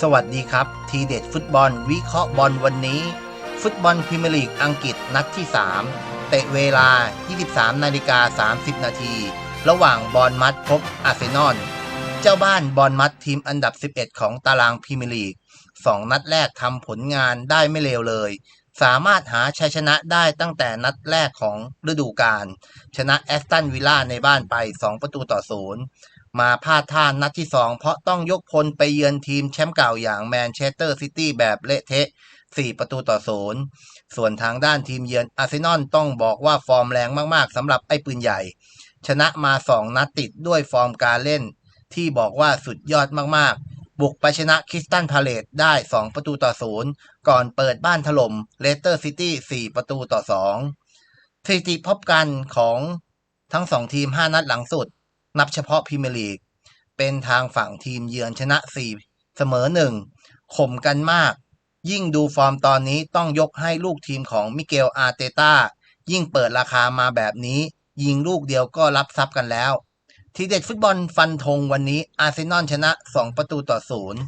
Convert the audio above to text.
สวัสดีครับ ทีเด็ดฟุตบอลวิเคราะห์บอลวันนี้ ฟุตบอลพรีเมียร์ลีกอังกฤษนัดที่ 3 เตะเวลา 23นาฬิกา30 นาที ระหว่างบอลมัดพบอาร์เซนอลเจ้าบ้านบอลมัดทีมอันดับ 11 ของตารางพรีเมียร์ลีกสองนัดแรกทำผลงานได้ไม่เลวเลย สามารถหาชัยชนะได้ตั้งแต่นัดแรกของฤดูกาลชนะแอสตันวิลล่าในบ้านไป 2 ประตูต่อศูนย์มาพลาดท่านัดที่ 2 เพราะต้องยกพลไปเยือนทีมแชมป์เก่าอย่างแมนเชสเตอร์ซิตี้แบบเละเทะ 4 ประตูต่อศูนย์ส่วนทางด้านทีมเยือนอาร์เซนอลต้องบอกว่าฟอร์มแรงมากๆสำหรับไอ้ปืนใหญ่ ชนะมา 2 นัดติดด้วยฟอร์มการเล่น ที่บอกว่าสุดยอดมากๆ บุกไปชนะคริสตันพาเลตได้ 2 ประตูต่อศูนย์ก่อนเปิดบ้านถล่มเลสเตอร์ซิตี้ 4 ประตูต่อ 2 สถิติพบกันของทั้ง 2 ทีม 5 นัดหลังสุด นับเฉพาะพรีเมียร์ลีก เป็นทางฝั่งทีมเยือนชนะ 4 เสมอ 1 ข่มกันมาก ยิ่งดูฟอร์มตอนนี้ต้องยกให้ลูกทีมของมิเกลอาร์เตตายิ่งเปิดราคามาแบบนี้ ยิงลูกเดียวก็รับทรัพย์กันแล้ว ทีเด็ดฟุตบอลฟันธงวันนี้อาร์เซนอลชนะ 2 ประตูต่อศูนย์